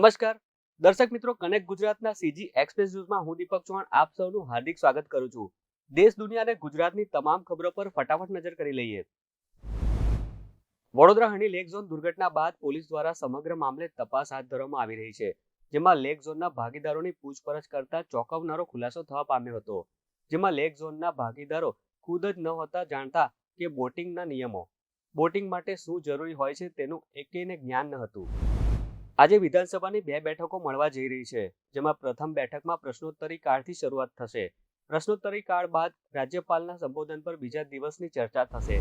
નમસ્કાર. દર્શક મિત્રો, કનેક્ટ ગુજરાતના સીજી એક્સપ્રેસ ન્યૂઝમાં હું દીપક ચૌહાણ આપ સૌનું હાર્દિક સ્વાગત કરું છું. દેશ, દુનિયા ગુજરાતની તમામ ખબરો પર ફટાફટ નજર કરી લઈએ. વડોદરા હણી લેક ઝોન દુર્ઘટના બાદ પોલીસ દ્વારા સમગ્ર મામલે તપાસ હાથ ધરવામાં આવી રહી છે, જેમાં લેક ઝોનના ભાગીદારોની પૂછપરછ કરતા ચોંકાવનારો ખુલાસો થવા પામ્યો હતો. જેમાં લેક ઝોનના ભાગીદારો ખુદ જ ન હતા જાણતા કે બોટિંગના નિયમો, બોટિંગ માટે શું જરૂરી હોય છે તેનું એકેયને જ્ઞાન ન હતું. આજે વિધાનસભાની બે બેઠકો મળવા જઈ રહી છે, જેમાં પ્રથમ બેઠકમાં પ્રશ્નોત્તરી કાળથી શરૂઆત થશે. પ્રશ્નોત્તરી કાળ બાદ રાજ્યપાલના સંબોધન પર બીજા દિવસની ચર્ચા થશે.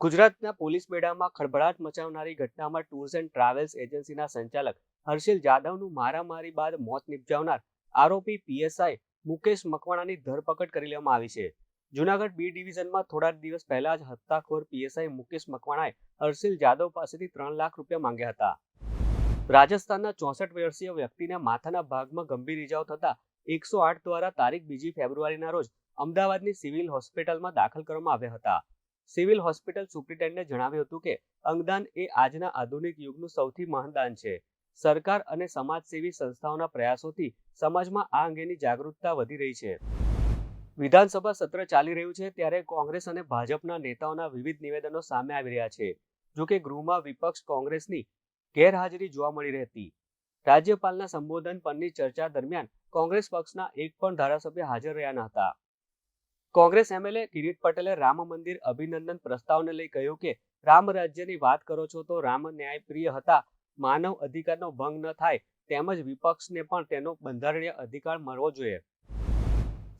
ગુજરાતના પોલીસ બેડામાં ખળભળાટ મચાવનારી ઘટનામાં ટૂર્સ એન્ડ ટ્રાવેલ્સ એજન્સીના સંચાલક હર્ષિલ જાદવનું મારામારી બાદ મોત નિપજાવનાર આરોપી પીએસઆઈ મુકેશ મકવાણાની ધરપકડ કરી લેવામાં આવી છે. જુનાગઢ બી ડિવિઝનમાં થોડા દિવસ પહેલા જ હત્તાખોર પીએસઆઈ મુકેશ મકવાણાએ હર્ષિલ જાદવ પાસેથી ત્રણ લાખ રૂપિયા માંગ્યા હતા. રાજસ્થાનના ચોસઠ વર્ષીય વ્યક્તિને માથાના ભાગમાં ગંભીર ઇજાઓ થતા એકસો આઠ દ્વારા તારીખ બીજી ફેબ્રુઆરીના રોજ અમદાવાદની સિવિલ હોસ્પિટલમાં દાખલ કરવામાં આવ્યા હતા. સિવિલ હોસ્પિટલ સુપ્રિન્ટેન્ડન્ટે જણાવ્યું હતું કે અંગદાન એ આજના આધુનિક યુગનું સૌથી મહાન છે. સરકાર અને સમાજસેવી સંસ્થાઓના પ્રયાસોથી સમાજમાં આ અંગેની જાગૃતતા વધી રહી છે. વિધાનસભા સત્ર ચાલી રહ્યું છે ત્યારે કોંગ્રેસ અને ભાજપના નેતાઓના વિવિધ નિવેદનો સામે આવી રહ્યા છે. જોકે ગૃહમાં વિપક્ષ કોંગ્રેસની ગેરહાજરી જોવા મળી રહેતી. રાજ્યપાલના સંબોધન પરની ચર્ચા દરમિયાન કોંગ્રેસ પક્ષના એક પણ ધારાસભ્ય હાજર રહ્યા ન હતા. કોંગ્રેસ એમએલએ કિરીટ પટેલે રામ મંદિર અભિનંદન પ્રસ્તાવને લઈ કહ્યું કે, રામ રાજ્યની વાત કરો છો તો રામ ન્યાયપ્રિય હતા. માનવ અધિકારનો ભંગ ન થાય, તેમજ વિપક્ષને પણ તેનો બંધારણીય અધિકાર મળવો જોઈએ.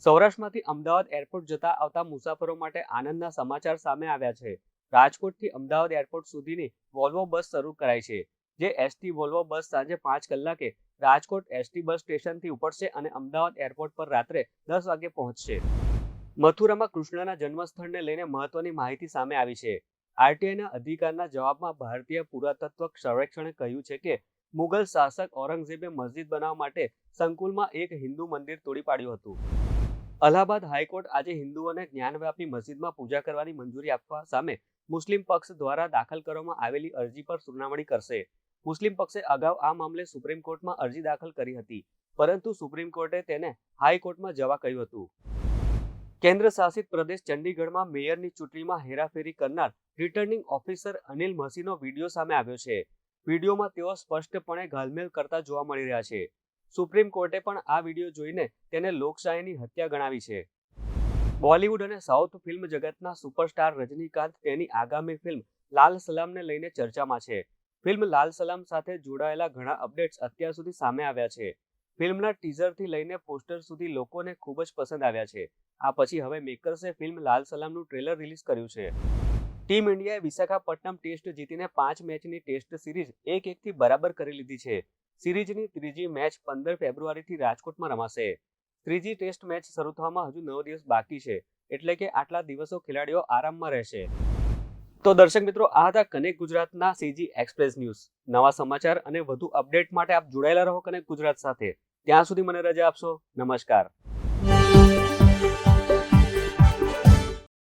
સૌરાષ્ટ્રમાંથી અમદાવાદ એરપોર્ટ જતા આવતા મુસાફરો માટે આનંદના સમાચાર સામે આવ્યા છે. રાજકોટથી અમદાવાદ એરપોર્ટ સુધીની વોલ્વો બસ શરૂ કરાઈ છે. જે એસટી વોલ્વો બસ સાંજે પાંચ કલાકે રાજકોટ એસટી બસ સ્ટેશનથી ઉપડશે અને અમદાવાદ એરપોર્ટ પર રાત્રે દસ વાગે પહોંચશે. મથુરામાં કૃષ્ણના જન્મસ્થળને લઈને મહત્વની માહિતી સામે આવી છે. આરટીઆઈના અધિકારના જવાબમાં ભારતીય પુરાતત્વ સર્વેક્ષણે કહ્યું છે કે, મુગલ શાસક ઔરંગઝેબે મસ્જિદ બનાવવા માટે સંકુલમાં એક હિન્દુ મંદિર તોડી પાડ્યું હતું. અલ્હાબાદ હાઈકોર્ટ આજે હિન્દુઓને જ્ઞાનવ્યાપી મસ્જિદમાં પૂજા કરવાની મંજૂરી આપવા સામે મુસ્લિમ પક્ષ દ્વારા દાખલ કરવામાં આવેલી અરજી પર સુનાવણી કરશે. મુસ્લિમ પક્ષે અગાઉ આ મામલે સુપ્રીમ કોર્ટમાં અરજી દાખલ કરી હતી, પરંતુ સુપ્રીમ કોર્ટે તેને હાઈકોર્ટમાં જવા કહ્યું હતું. કેન્દ્ર શાસિત પ્રદેશ ચંડીગઢમાં મેયરની ચૂંટણીમાં હેરાફેરી કરનાર returning officer Anil Masih video સામે આવ્યો છે. વિડીયોમાં તેઓ સ્પષ્ટપણે ઘાલમેલ કરતા જોવા મળી રહ્યા છે. સુપ્રીમ કોર્ટે પણ આ વીડિયો જોઈને તેને લોકશાહીની હત્યા ગણાવી છે. બોલિવૂડ અને સાઉથ ફિલ્મ જગતના સુપરસ્ટાર રજનીકાંત તેની આગામી ફિલ્મ લાલ સલામને લઈને ચર્ચામાં છે. ફિલ્મ લાલ સલામ સાથે જોડાયેલા ઘણા અપડેટ્સ અત્યાર સુધી સામે આવ્યા છે. ફિલ્મના ટીઝરથી લઈને પોસ્ટર સુધી લોકોને ખૂબ જ પસંદ આવ્યા છે. આ પછી હવે મેકર્સે ફિલ્મ લાલ સલામનું ટ્રેલર રિલીઝ કર્યું છે. ટીમ ઇન્ડિયાએ વિશાખાપટ્ટનમ ટેસ્ટ જીતીને પાંચ મેચની ટેસ્ટ સિરીઝ એક એકથી બરાબર કરી લીધી છે. સિરીઝની ત્રીજી મેચ પંદર ફેબ્રુઆરીથી રાજકોટમાં રમાશે. ત્રીજી ટેસ્ટ મેચ શરૂ થવામાં હજુ નવ દિવસ બાકી છે, એટલે કે આટલા દિવસો ખેલાડીઓ આરામમાં રહેશે. તો દર્શક મિત્રો, આ હતા કનેક્ટ ગુજરાતના સીજી એક્સપ્રેસ ન્યૂઝ નવા સમાચાર અને વધુ અપડેટ માટે આપ જોડાયેલા રહો કનેક્ટ ગુજરાત સાથે. ત્યાં સુધી મને રજા આપશો. નમસ્કાર.